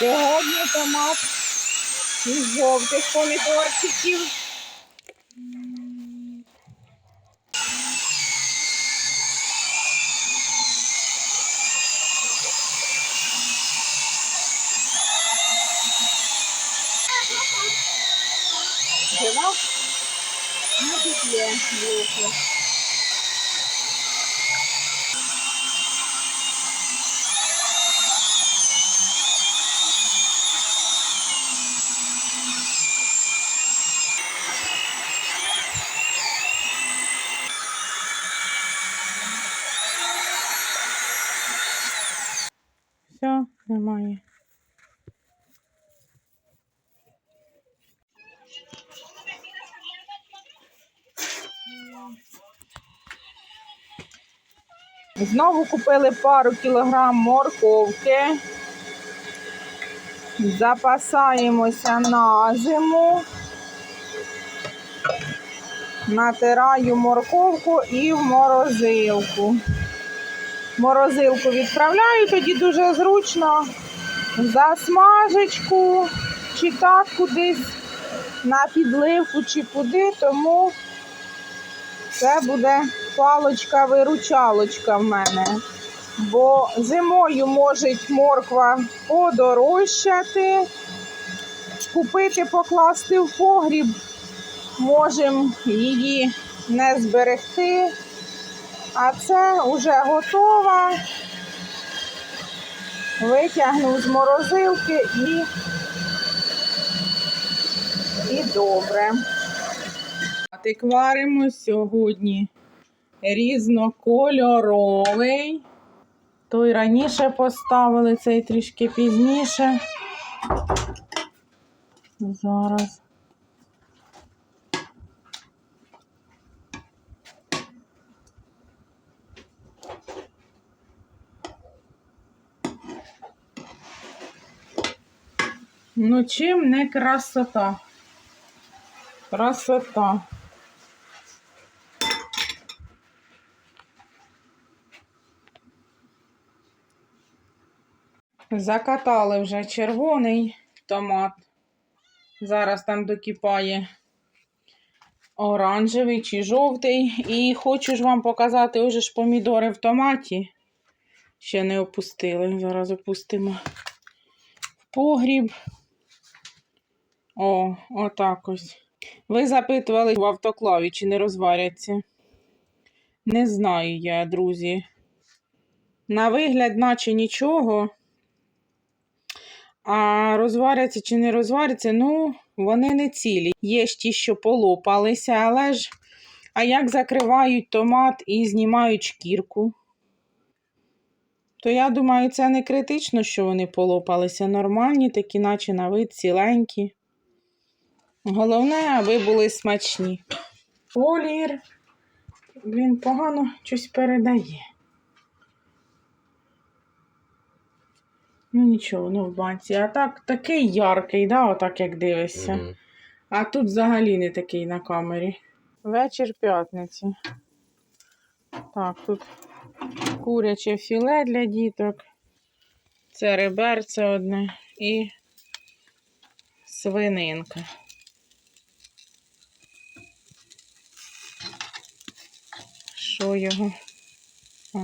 Сьогодні томат із жовтих помідорчиків. Жива? Ну, тут є білки. Все, немає. Знову купили пару кілограм морковки. Запасаємося на зиму. Натираю морковку і в морозилку. Морозилку відправляю, тоді дуже зручно за смажечку, чи так кудись на підливку, чи куди, тому це буде палочка-виручалочка в мене. Бо зимою може морква подорожчати, купити, покласти в погріб, можемо її не зберегти. А це вже готова. Витягнув з морозилки і, і добре. Тик варимо сьогодні різнокольоровий. Той раніше поставили, цей трішки пізніше. Зараз. Ну, чим не красота? Красота. Закатали вже червоний томат. Зараз там докипає оранжевий чи жовтий. І хочу ж вам показати ось ж помідори в томаті. Ще не опустили. Зараз опустимо в погріб. О, отак ось. Ви запитували в автоклаві, чи не розваряться. Не знаю я, друзі. На вигляд, наче нічого. А розваряться чи не розваряться, ну, вони не цілі. Є ж ті, що полопалися, але ж, а як закривають томат і знімають шкірку, то я думаю, це не критично, що вони полопалися. Нормальні, такі, наче на вид ціленькі. Головне, аби були смачні. Колір, він погано щось передає. Ну нічого, ну в банці. А так такий яркий, да, отак як дивишся. Мгм. А тут взагалі не такий на камері. Вечір п'ятниці. Так, тут куряче філе для діток. Це реберце одне і свининка. Що його? А.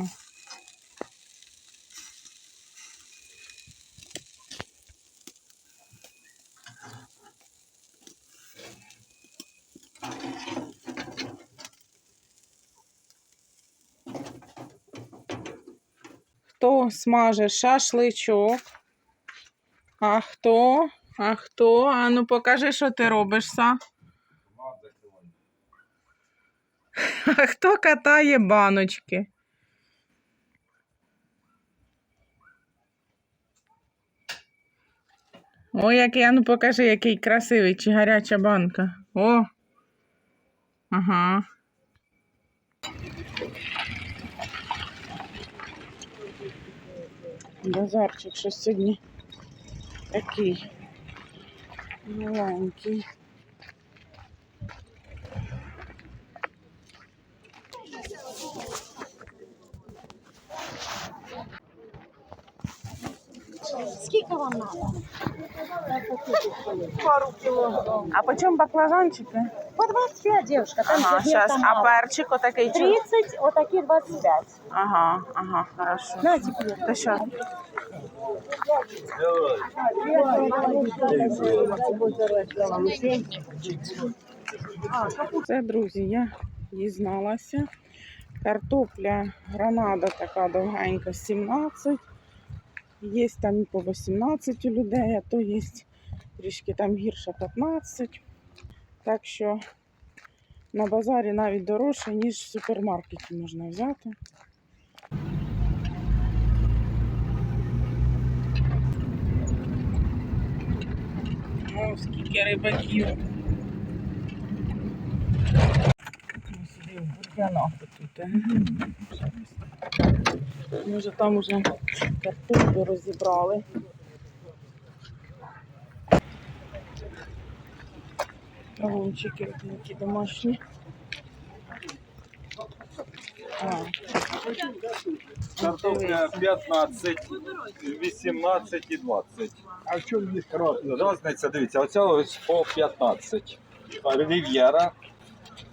Хто смаже шашличок? А хто? А хто? А ну покажи, що ти робиш, са. А хто катає баночки? Ой, який, а ну покажи, який красивий чи гаряча банка. О. Ага. Базарчик щось сьогодні такий маленький. Скільки вам треба? Пару кілограм. А по чому баклажанчики? По 25, девушка. Там Ага, сегмента зараз. А мало. перчик отакий чому? 30, отакі 25. Ага, ага, хорошо. На теперь. Та що? Це, друзі, я дізналася. Картопля гранада така довгенька 17. Є там і по 18 людей, а то є трішки там гірше 15. Так що на базарі навіть дорожче, ніж в супермаркеті можна взяти. О, скільки рибаків. Сюди в бур'янах тут. Е. Може там уже картоплю розібрали. Кавунчики які домашні. А, Картопля 15, 18 і 20. А в чому разниця? Разниця, дивіться, оця ось по 15. Рів'єра,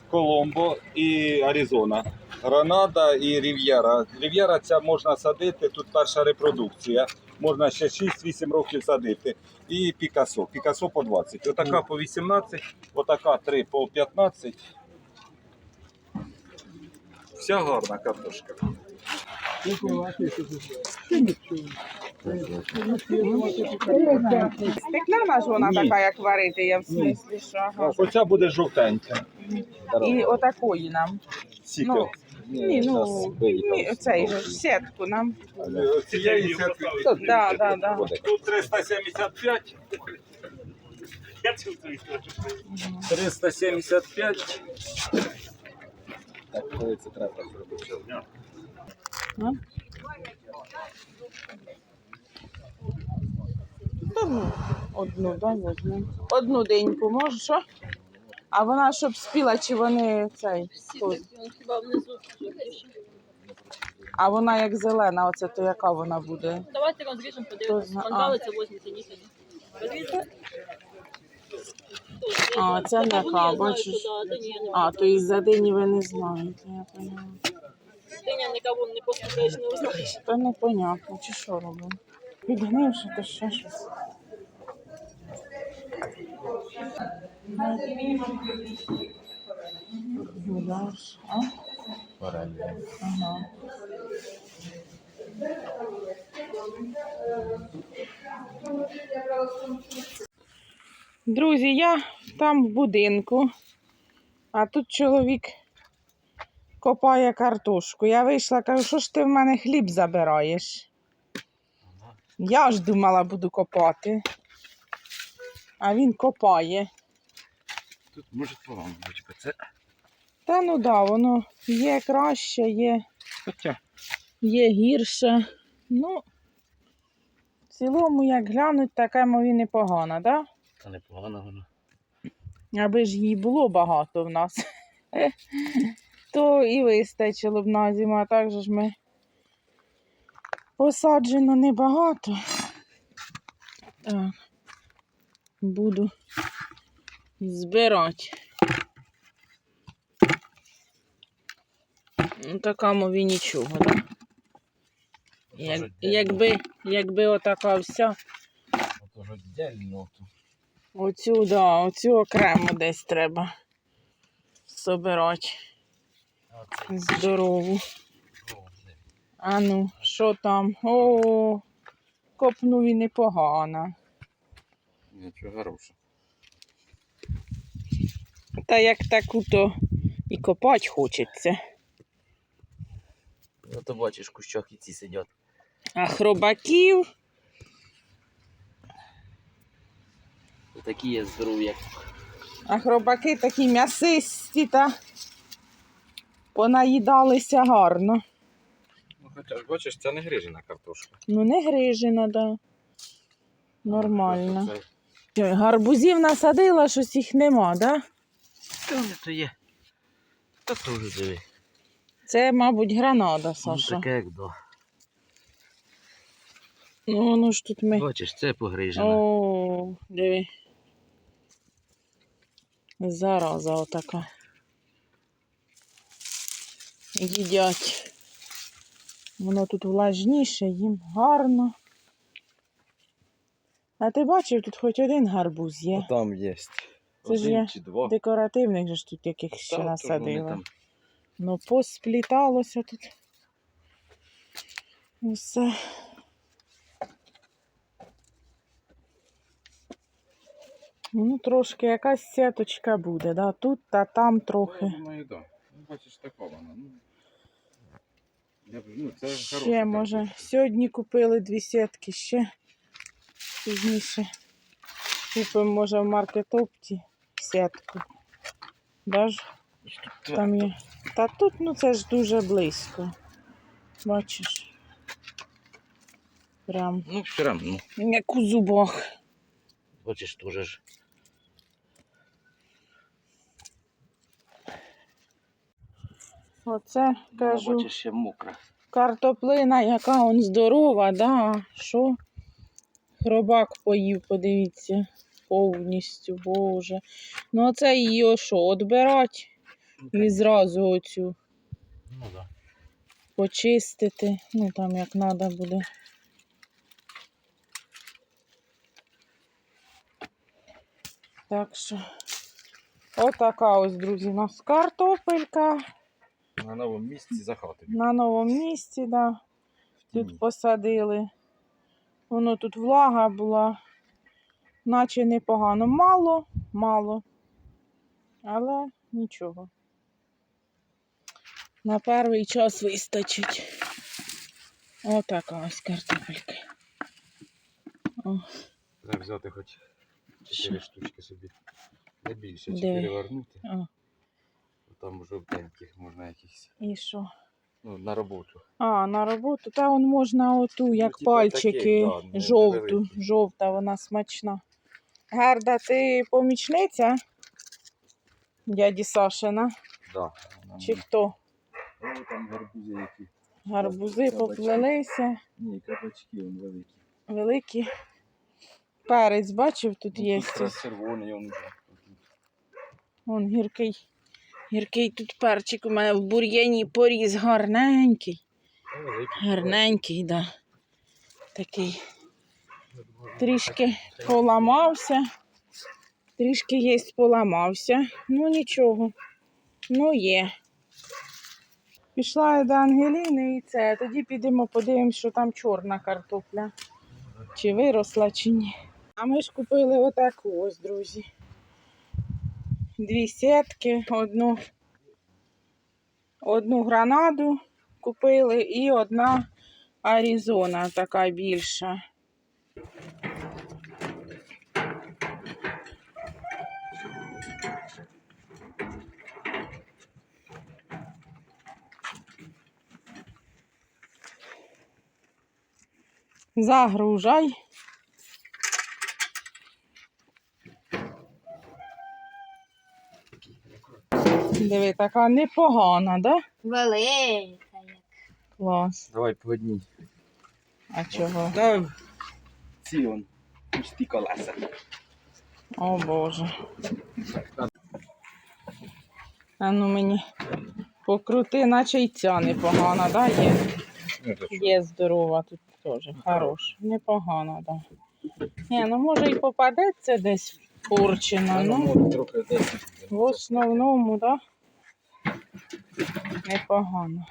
Коломбо і Аризона. Гранада і Рів'єра. Рів'єра ця можна садити, тут перша репродукція. Можна ще 6-8 років садити. І Пікасо. Пікасо по 20. Отака по 18, отака 3 по 15. Вся гарна картошка. Стекляна ж вона Ні. така, як варити, я в смислі, що ага. Оця буде жовтенька. І отакої нам. Сіки. Ну, Ні, ну, ні, цей же ж сітку нам. Цієї сітки. Да, да, да. Тут 375. 375. Так, коли це треба зробити? Ну, Одну, дай возьмемо. Одну деньку, може, що? А вона щоб спіла, чи вони цей. Хіба внизу. А вона як зелена, оце то яка вона буде? Давайте розріжемо, зна- Мангали це возьмете ніхто. А, це м'яка, бачиш? А, то із за дині ви не знаєте, я поняла. Диня нікого не послухаєш, не узнаєш. Та непонятно, чи що робимо. Підгнивши, то ще щось. Гуляш, а? Ага. Друзі, я там в будинку, а тут чоловік копає картошку. Я вийшла, кажу, що ж ти в мене хліб забираєш? Я ж думала, буду копати. А він копає. Тут може погано бути. Це Та ну да, воно є краще, є, хоча. є гірше. Ну, в цілому, як глянуть, таке мові непогано, да? Та непогано воно. Аби ж їй було багато в нас, то і вистачило б на зиму, а так же ж ми посаджено небагато. Так, буду збирати. Ну, така мові нічого, да? Як, якби, якби отака вся, Ото ж віддільно тут. оцю, да, оцю окремо десь треба собирати. Здорову. А ну, що там? О, копнув і непогано. Нічого хорошого. Та як таку, то і копати хочеться. Ото бачиш, в кущах і ці сидять. А хробаків, Такі є здорові, а хробаки такі м'ясисті та понаїдалися гарно. Ну, хоча ж бачиш, це не грижена картошка. Ну, не грижина, да. Нормально. Гарбузів насадила, щось їх нема, да? Та вони то є. Та теж диви. Це, мабуть, гранада, Ну, Саша. таке як до. Ну, воно ж тут ми. Бачиш, це погрижено. О, диви. Зараза отака. Їдять. Воно тут влажніше, їм гарно. А ти бачив, тут хоч один гарбуз є. Там є. Це ж я. Декоративних же ж тут яких ще насадила. Ну, поспліталося тут. Все. Ну, трошки якась сіточка буде, да? тут та там трохи. Я думаю, да. Ну, бачиш, така вона. Ну, я, б- ну, це Ще, хороша може, картопля. сьогодні купили дві сітки, ще пізніше. Купимо, може, в маркетопті сітку. Даж? Там є. Та тут, ну це ж дуже близько. Бачиш. Прям Ну, все равно. як у зубах. Бачиш, теж ж. Оце кажу. Бачиш, ще мокра. Картоплина, яка он здорова, да. Що? Хробак поїв, подивіться. Повністю, боже. Ну, оце її що, отбирать і зразу оцю Ну, да. почистити. Ну, там як треба буде. Так що, отака ось, друзі, у нас картопелька На новому місці за хатою. на новому місці, да. Тут посадили. Воно тут влага була, наче непогано. Мало, мало. Але нічого. На перший час вистачить. Отака ось картопелька. Треба взяти хоч 4 штучки собі. Не більше, чи Диви. перевернути. о, Там жовтеньких можна якихось. і що? Ну, на роботу. А, на роботу. Та он можна оту, як типа пальчики, таких, да, не- жовту. невеликі. Жовта, вона смачна. Герда, ти помічниця? Дяді Сашина? Да. Чи хто? О, там гарбузи які. Гарбузи Кабачки. поплелися, Ні, кабачки вони великі. великі. Перець, бачив, тут Ну, є. тут якраз червоний он вже. Вон гіркий. Гіркий тут перчик у мене в бур'яні поріз гарненький. Великий. Гарненький, да. Такий. Трішки поламався. Трішки є поламався. Ну нічого. Ну є. Пішла я до Ангеліни і це. Тоді підемо подивимось, що там чорна картопля. Чи виросла, чи ні. А ми ж купили отаку ось, друзі. Дві сітки, одну, одну гранаду купили і одна Аризона така більша. Загружай. Диви, така непогана, да? Велика. Клас. Давай по одній. А чого? Да, ці он. Пусті колеса. О Боже. А ну мені покрути, наче й ця непогана, да? Є, Ну, що? є здорова тут теж. Хороша. Непогана, да. Ні, ну може і попадеться десь порчена, ну трохи десь. в основному, да? Непогано.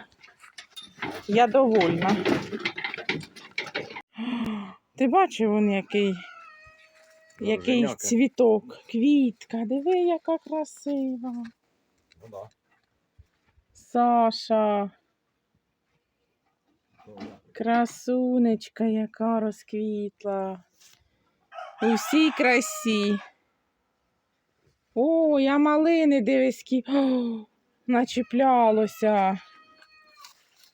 Я довольна. Ти бачив він який? Який Женяка. цвіток, квітка, диви, яка красива. Ну, да. Саша, красунечка, яка розквітла. У всій красі. О, я малини дивись, О, начіплялося.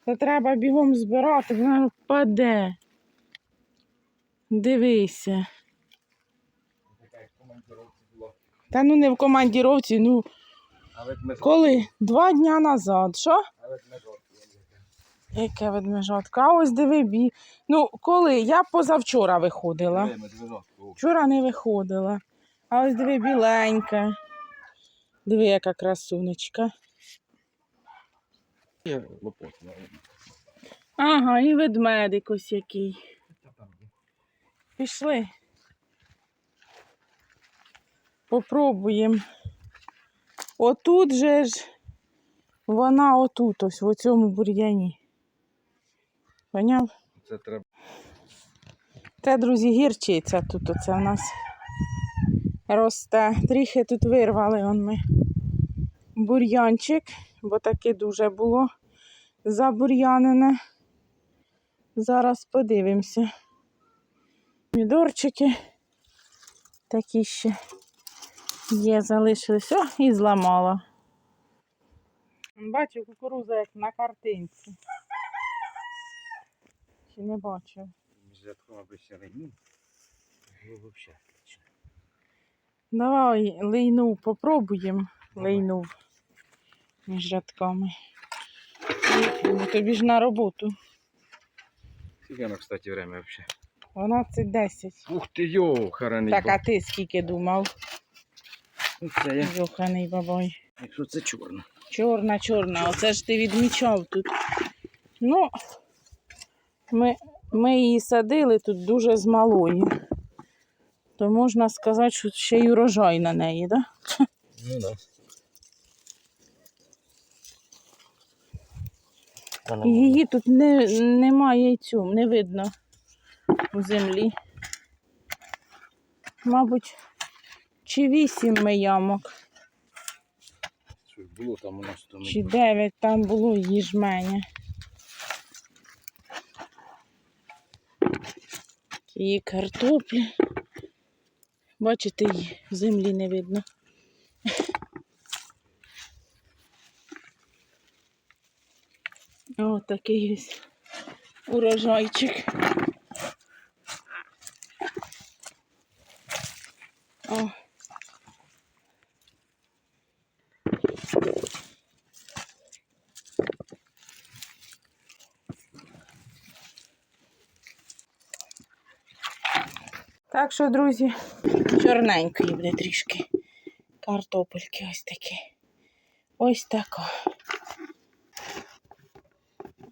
Та треба бігом збирати, вона впаде. Дивися. Та ну не в командіровці, ну коли? Два дня назад. Що? А ведь ми жовті. Яке ведмежатка? А ось диви бі. Ну, коли? Я позавчора виходила. Вчора не виходила. А ось диви біленька. Диви, яка красунечка. Ага, і ведмедик ось який. Пішли. Попробуємо. Отут же ж вона отут, ось в цьому бур'яні. Поняв? Це треба. Це, друзі, гірчиця тут оце в нас росте. Трохи тут вирвали он ми бур'янчик, бо таке дуже було забур'янене. Зараз подивимося. Помідорчики такі ще є, залишились. О, і зламала. Бачу кукуруза як на картинці. Чи не бачив? Між рядком аби рейну. Було взагалі отлично. Давай лейну попробуємо. Лейну між рядками. Ну, тобі ж на роботу. Скільки воно, кстати, время взагалі? 12-10. Ух ти йо, хараний. Так, а ти скільки думав? Ну, Це я, Йоханий бабай. якщо це чорно. Чорна, чорна, оце ж ти відмічав тут. Ну, ми, ми її садили тут дуже з малої. То можна сказати, що ще й урожай на неї, так? Да? Ну да. І Її тут не, немає й цю, не видно у землі. Мабуть, чи вісім ми ямок, було там у нас то чи дев'ять там було їжменя. І картоплі. Бачите, її землі не видно. О, такий ось урожайчик. Що, друзі, чорненької буде трішки. Картопельки ось такі. Ось тако.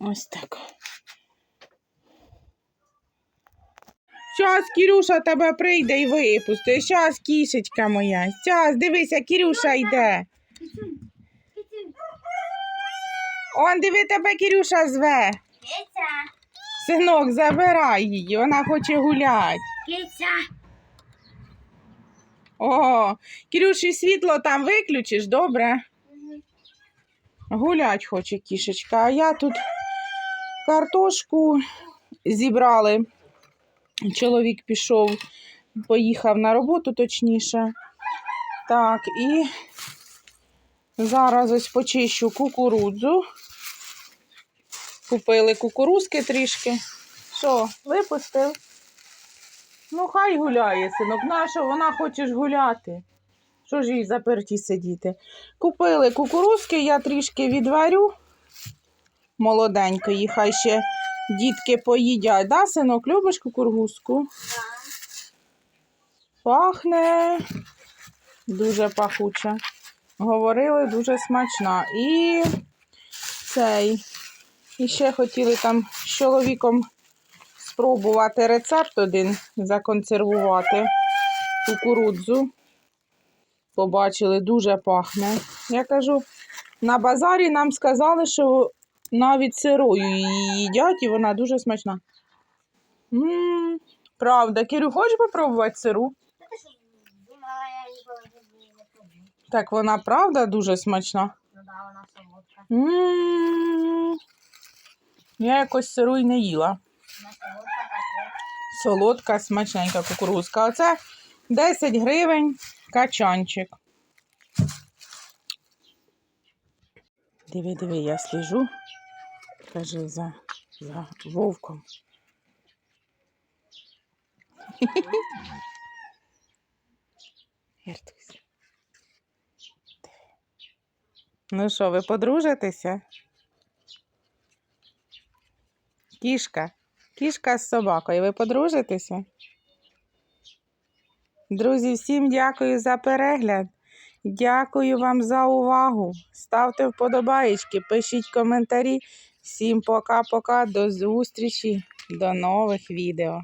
Ось так. Щас Кірюша тебе прийде і випусти. Щас, кішечка моя. Щас, дивися, Кірюша йде. Он, диви, тебе Кірюша зве. Киця. Синок, забирай її, вона хоче гуляти. О, Кірюші, світло там виключиш, добре? Гулять хоче кішечка, а я тут картошку зібрали. Чоловік пішов, поїхав на роботу, точніше. Так, і зараз ось почищу кукурудзу. Купили кукурузки трішки. Що, випустив? Ну, хай гуляє, синок. Нащо вона хоче гуляти? Що ж їй заперті сидіти? Купили кукурузки, я трішки відварю. Молоденької, хай ще дітки поїдять. Да, синок, любиш кукурузку? Пахне дуже пахуче. Говорили, дуже смачна. І цей. І ще хотіли там з чоловіком спробувати рецепт один законсервувати кукурудзу. Побачили, дуже пахне. Я кажу, на базарі нам сказали, що навіть сирою її їдять, і вона дуже смачна. м правда, Кирю, хочеш попробувати сиру? Так вона правда дуже смачна. м Я якось сиру й не їла. Солодка, смачненька кукурузка. Оце 10 гривень качанчик. Диви, диви, я сліжу. Кажи за, за вовком. Ну що, ви подружитеся? Кішка. Кішка з собакою. Ви подружитеся? Друзі, всім дякую за перегляд. Дякую вам за увагу. Ставте вподобаєчки, пишіть коментарі. Всім пока-пока, до зустрічі, до нових відео.